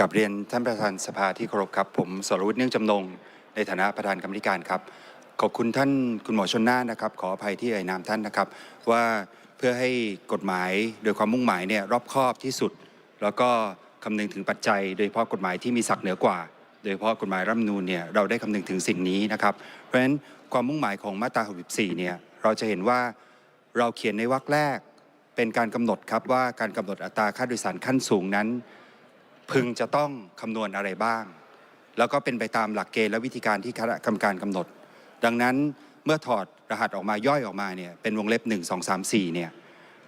กับเรียนท่านประธานสภาที่เคารพครับผมสรวุฒิเนื่องจำนง ในฐานะประธานกรรมธิการครับ ขอบคุณท่านคุณหมอชนน่านนะครับ ขออภัยที่เอ่ยนามท่านนะครับ ว่าเพื่อให้กฎหมายโดยความมุ่งหมายเนี่ยรอบคอบที่สุด แล้วก็คำนึงถึงปัจจัย โดยเฉพาะกฎหมายที่มีศักดิ์เหนือกว่า โดยเฉพาะกฎหมายรัฐนูญเนี่ยเราได้คำนึงถึงสิ่งนี้นะครับ เพราะฉะนั้นความมุ่งหมายของมาตรา 64 เนี่ยเราจะเห็นว่าเราเขียนในวรรคแรกเป็นการกำหนดครับว่าการกำหนดอัตราค่าโดยสารขั้นสูงนั้น พึงจะต้องคำนวณอะไรบ้าง แล้วก็เป็นไปตามหลักเกณฑ์และวิธีการที่คณะกรรมการกำหนด ดังนั้นเมื่อถอดรหัสออกมาย่อยออกมาเนี่ยเป็นวงเล็บ 1 2 3 4เนี่ย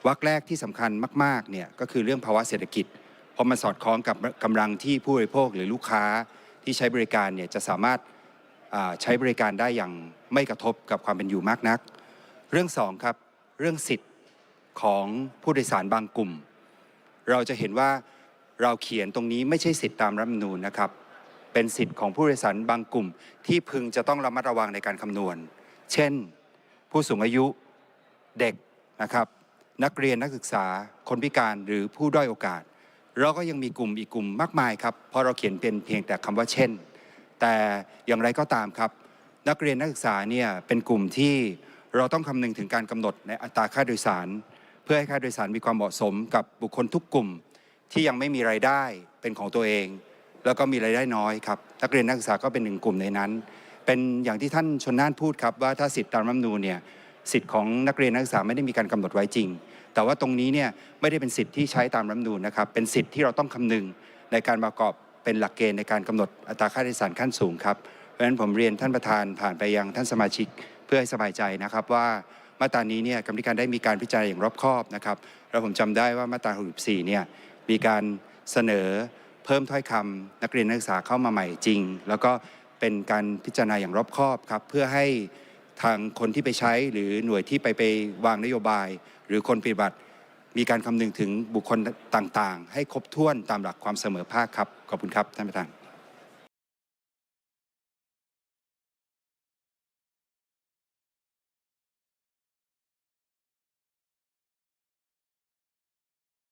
วรรคแรกที่สำคัญมากๆเนี่ยก็คือเรื่องภาวะเศรษฐกิจ เพราะมันสอดคล้องกับกำลังที่ผู้บริโภคหรือลูกค้าที่ใช้บริการเนี่ยจะสามารถาใช้บริการได้อย่างไม่กระทบกับความเป็นอยู่มากนัก เรื่องสองครับเรื่องสิทธิ์ของผู้โดยสารบางกลุ่ม เราจะเห็นว่า เราเขียนตรงนี้ไม่ใช่สิทธิตามรัฐมนูญนะครับ เป็นสิทธิ์ของผู้โดยสารบางกลุ่มที่พึงจะต้องระมัดระวังในการคำนวณ เช่น ผู้สูงอายุเด็กนะครับ นักเรียนนักศึกษา คนพิการหรือผู้ด้อยโอกาส เราก็ยังมีกลุ่มอีกกลุ่มมากมายครับเพราะเราเขียนเป็นเพียงแต่คำว่าเช่น แต่อย่างไรก็ตามครับ นักเรียนนักศึกษาเนี่ยเป็นกลุ่มที่เราต้องคำนึงถึงการกำหนดในอัตราค่าโดยสาร เพื่อให้ค่าโดยสารมีความเหมาะสมกับบุคคลทุกกลุ่ม ที่ยังไม่มีรายได้เป็นของตัวเอง แล้วก็มีรายได้น้อยครับนักเรียนนักศึกษาก็เป็นหนึ่งกลุ่มในนั้น เป็นอย่างที่ท่านชนน่านพูดครับว่าถ้าสิทธิตามรัฐมนูญเนี่ยสิทธิ์ของนักเรียนนักศึกษาไม่ได้มีการกำหนดไว้จริง แต่ว่าตรงนี้เนี่ยไม่ได้เป็นสิทธิ์ที่ใช้ตามรัฐมนูญนะครับเป็นสิทธิ์ที่เราต้องคำนึงในการประกอบเป็นหลักเกณฑ์ในการกำหนดอัตราค่าโดยสารขั้นสูงครับเพราะฉะนั้นผมเรียนท่านประธานผ่านไปยังท่านสมาชิกเพื่อให้สบายใจนะครับว่ามาตรานี้เนี่ยกรรมธิการได้มีการพิจารณาอย่างรอบคอบนะครับแล้วผมจำได้ว่ามาตรา64เนี่ย มีการเสนอเพิ่มถ้อยคำนักเรียนนักศึกษาเข้ามาใหม่จริง แล้วก็เป็นการพิจารณาอย่างรอบคอบครับ เพื่อให้ทางคนที่ไปใช้หรือหน่วยที่ไปไปวางนโยบาย หรือคนปฏิบัติ มีการคำนึงถึงบุคคลต่างๆ ให้ครบถ้วนตามหลักความเสมอภาคครับ ขอบคุณครับท่านประธาน